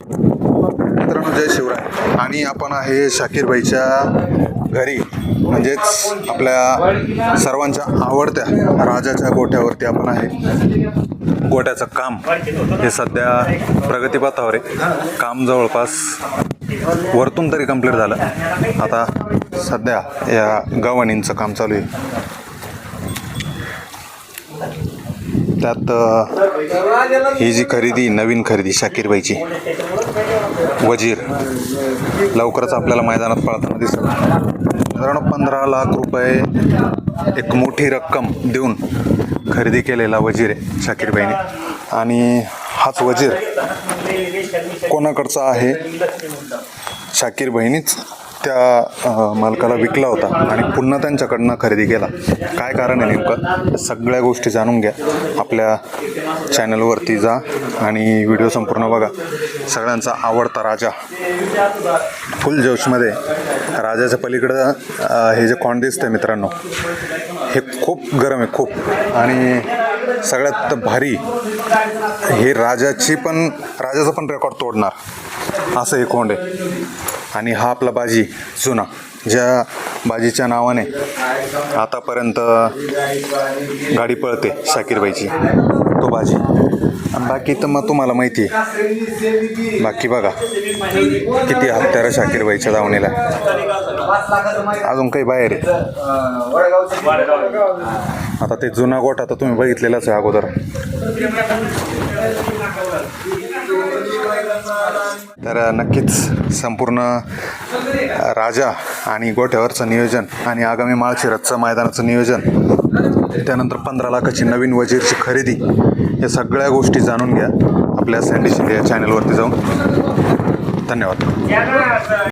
मित्रांनो जय शिवराय. आणि आपण आहे शाकीरबाईच्या घरी. म्हणजेच आपल्या सर्वांच्या आवडत्या राजाच्या गोठ्यावरती आपण आहे. गोट्याचं काम हे सध्या प्रगतीपथावर आहे. काम जवळपास वरतून तरी कंप्लीट झालं. आता सध्या या गव्हाणींचं काम चालू आहे. त्यात ही जी खरेदी नवीन खरेदी शाकीरबाईची. वजीर. लवकरच आपल्याला मैदानात पळताना दिसत साधारण पंधरा लाख रुपये एक मोठी रक्कम देऊन खरेदी केलेला वजीर आहे शाकीरबाईने. आणि हाच वजीर कोणाकडचा आहे? शाकीर बहिणीच त्या मालकाला विकला होता आणि पुन्हा त्यांच्याकडनं खरेदी केला. काय कारण आहे नेमकं? सगळ्या गोष्टी जाणून घ्या. आपल्या चॅनलवरती जा आणि व्हिडिओ संपूर्ण बघा. सगळ्यांचा आवडता राजा. फुल जोशमध्ये. राजाच्या पलीकडं हे जे कॉन दिसतंय मित्रांनो हे खूप गरम आहे खूप. आणि सगळ्यात भारी हे राजाची पण राजाचा पण रेकॉर्ड तोडणार. असं हे कोंड आहे. आणि हा आपला बाजी जुना ज्या बाजीच्या नावाने आतापर्यंत गाडी पळते शाकीरबाईची तो बाजी. आणि बाकी तर मग तुम्हाला माहिती आहे. बाकी बघा किती हत्यारं शाकीरबाईच्या दावणीला अजून काही बाहेर आहे. आता ते जुना गोठा तर तुम्ही बघितलेलाच आहे अगोदर. तर नक्कीच संपूर्ण राजा आणि गोठ्यावरचं नियोजन आणि आगामी माळशिरतचं मैदानाचं नियोजन त्यानंतर पंधरा लाखाची नवीन वजीरची खरेदी या सगळ्या गोष्टी जाणून घ्या. आपल्या सँडी शिंदे या चॅनलवरती जाऊन. धन्यवाद.